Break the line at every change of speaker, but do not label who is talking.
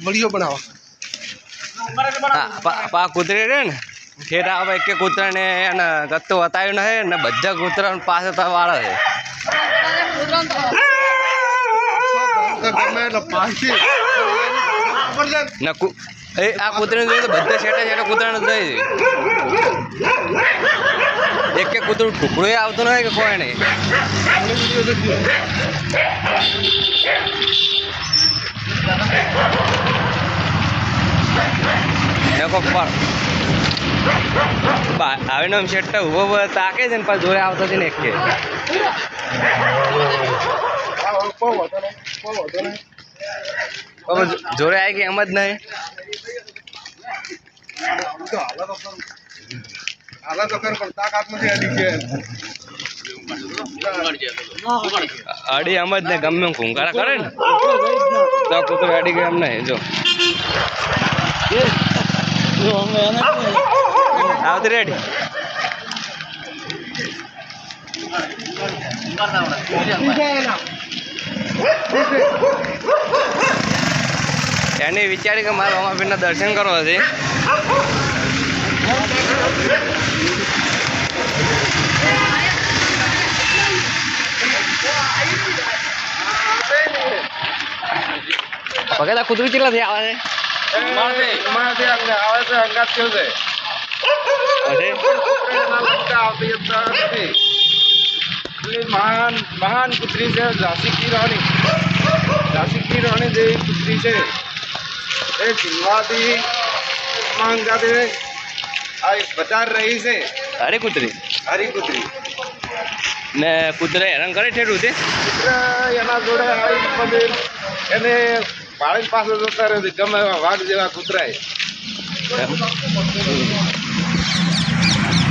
Video બનાવો.
હા, પા કૂતરી રે ને ઠેર આવે એક કૂતરાને એને ગત્તો બતાવ્યું નહીં ને બધા કૂતરા પાસે તો વાળા છે. કુ- એ આ કૂતરીને જોઈએ તો બધા છેટા છેટા કૂતરાને જોઈએ એક એક કૂતરું ટુકડો આવતું નથી કે કોઈ નહીં ને પણ આવીને આમ છેટા ઊભો ઊભો તાકે છે ને પાછું જોડે આવતો છે ને એક. કે જોડે આવી ગઈ એમ જ નહીં. અડી એમ જ ને ગમે એમ ઘૂંઘાડા કરે ને. તો કૂતરું અડી ગયું એમ નહીં, જો. આવતી રેડી એને વિચારી કે મારા રમાપીરના દર્શન કરવા છે. પગેલા કુતરું કેટલા થી આવે
મારાથી અમને આવે છે અંગાત કેવું છે.
છે
એટલી મહાન મહાન પુત્રી છે ઝાંસી કી રાણી. ઝાંસી કી રાણી જે પુત્રી છે એ જીવવાથી માંગાતે આ બજાર રહી છે.
અરે કૂતરી.
હરી પુત્રી
ને કૂતરે હેરાન કરે છે
પુત્ર એના જોડે એને પાણી પાસે જતા રહે ગમે એવા વાઘ જેવા કૂતરાય.